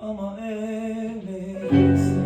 Ama elbette